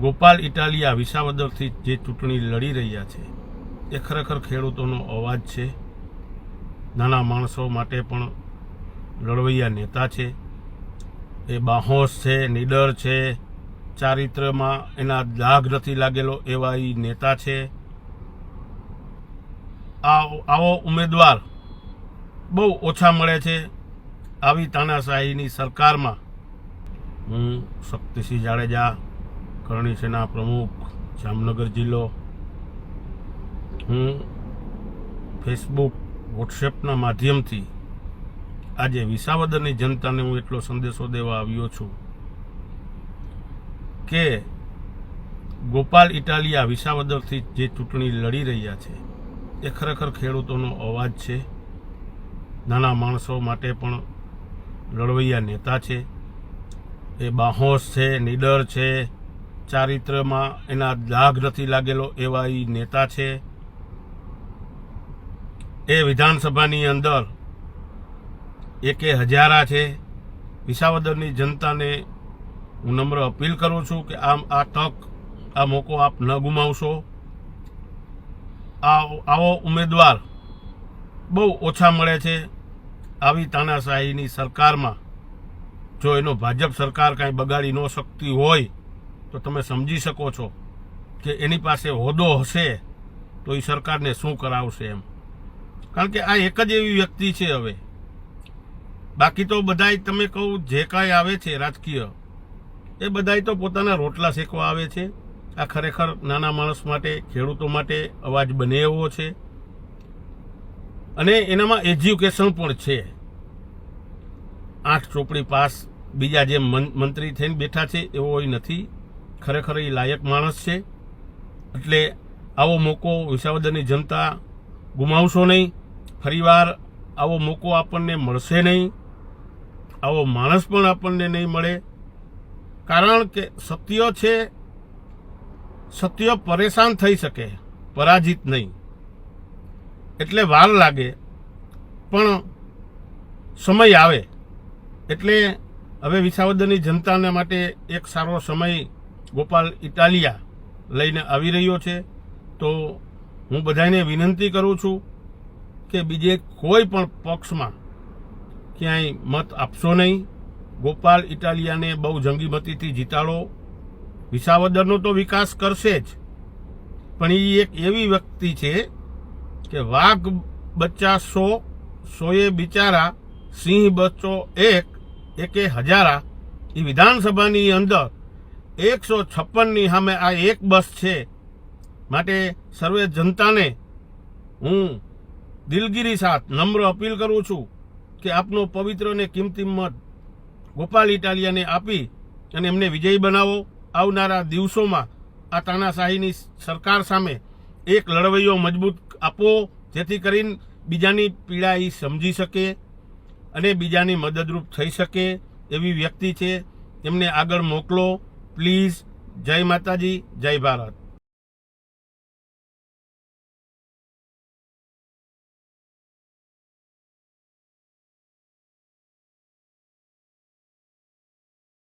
ગોપાલ ઇટાલિયા વિસાવદરથી જે ચૂંટણી લડી રહ્યા છે, એ ખરેખર ખેડૂતોનો અવાજ છે. નાના માણસો માટે પણ લડવૈયા નેતા છે. એ બાહોશ છે, નીડર છે. ચારિત્ર્યમાં એના દાગ નથી લાગેલો એવા એ નેતા છે. આ આવો ઉમેદવાર બહુ ઓછા મળે છે આવી તાનાશાહીની સરકારમાં. હું શક્તિસિંહ જાડેજા કરણી સેના પ્રમુખ, જામનગર જિલ્લો. હું ફેસબુક વોટ્સએપના માધ્યમથી આજે વિસાવદરની જનતાને હું એટલો સંદેશો દેવા આવ્યો છું કે ગોપાલ ઇટાલિયા વિસાવદરથી જે ચૂંટણી લડી રહ્યા છે, એ ખરેખર ખેડૂતોનો અવાજ છે. નાના માણસો માટે પણ લડવૈયા નેતા છે. એ બાહોશ છે, નીડર છે. ચારિત્ર્યમાં એના દાગ નથી લાગેલો એવા એ નેતા છે. એ વિધાનસભાની અંદર એકે હજારા છે. વિસાવદરની જનતાને હું નમ્ર અપીલ કરું છું કે આમ આ તક, આ મોકો આપ ન ગુમાવશો. આ આવો ઉમેદવાર બહુ ઓછા મળે છે આવી તાનાશાહીની સરકારમાં. જો એનો ભાજપ સરકાર કાંઈ બગાડી ન શકતી હોય તો તમે સમજી શકો છો કે એની પાસે હોદ્દો હશે તો એ સરકારને શું કરાવશે એમ. કારણ કે આ એક જ એવી વ્યક્તિ છે હવે. બાકી તો બધાય તમે કહું જે કાંઈ આવે છે રાજકીય, એ બધાય તો પોતાના રોટલા શેકવા આવે છે. આ ખરેખર નાના માણસ માટે, ખેડૂતો માટે અવાજ બને એવો છે. અને એનામાં એજ્યુકેશન પણ છે. આઠ ચોપડી પાસ બીજા જે મંત્રી થઈને બેઠા છે એવો નથી. ખરેખર એ લાયક માણસ છે. એટલે આવો મોકો વિસાવદરની જનતા ગુમાવશો નહીં. ફરીવાર આવો મોકો આપણને મળશે નહીં. આવો માણસ પણ આપણને નહીં મળે. કારણ કે સત્ય છે, સત્ય પરેશાન થઈ શકે, પરાજિત નહીં. એટલે વાર લાગે, પણ સમય આવે. એટલે હવે વિસાવદરની જનતાને માટે એક સારો સમય ગોપાલ ઇટાલિયા લઈને આવી રહ્યો છે, તો હું બધાને વિનંતી કરું છું કે બીજે કોઈ પણ પક્ષમાં ક્યાંય મત આપશો નહીં. ગોપાલ ઇટાલિયાને બહુ જંગી મતીથી જીતાડો. વિસાવદરનો તો વિકાસ કરશે જ. પણ એ એક એવી વ્યક્તિ છે કે વાઘ બચ્ચા સો, સોએ બિચારા, સિંહ બચ્ચો એક, એકે હજારા એ વિધાનસભાની અંદર એકસો છપ્પનની સામે આ એક બસ છે. માટે સર્વે જનતાને હું દિલગીરી સાથ નમ્ર અપીલ કરું છું કે આપનો પવિત્ર અને કિંમતી મત ગોપાલ ઇટાલિયાને આપી અને એમને વિજયી બનાવો. આવનારા દિવસોમાં આ તાનાશાહીની સરકાર સામે એક લડવૈયો મજબૂત આપો, જેથી કરીને બીજાની પીડા એ સમજી શકે અને બીજાની મદદરૂપ થઈ શકે એવી વ્યક્તિ છે. એમને આગળ મોકલો. પ્લીઝ જય માતાજી જય ભારત.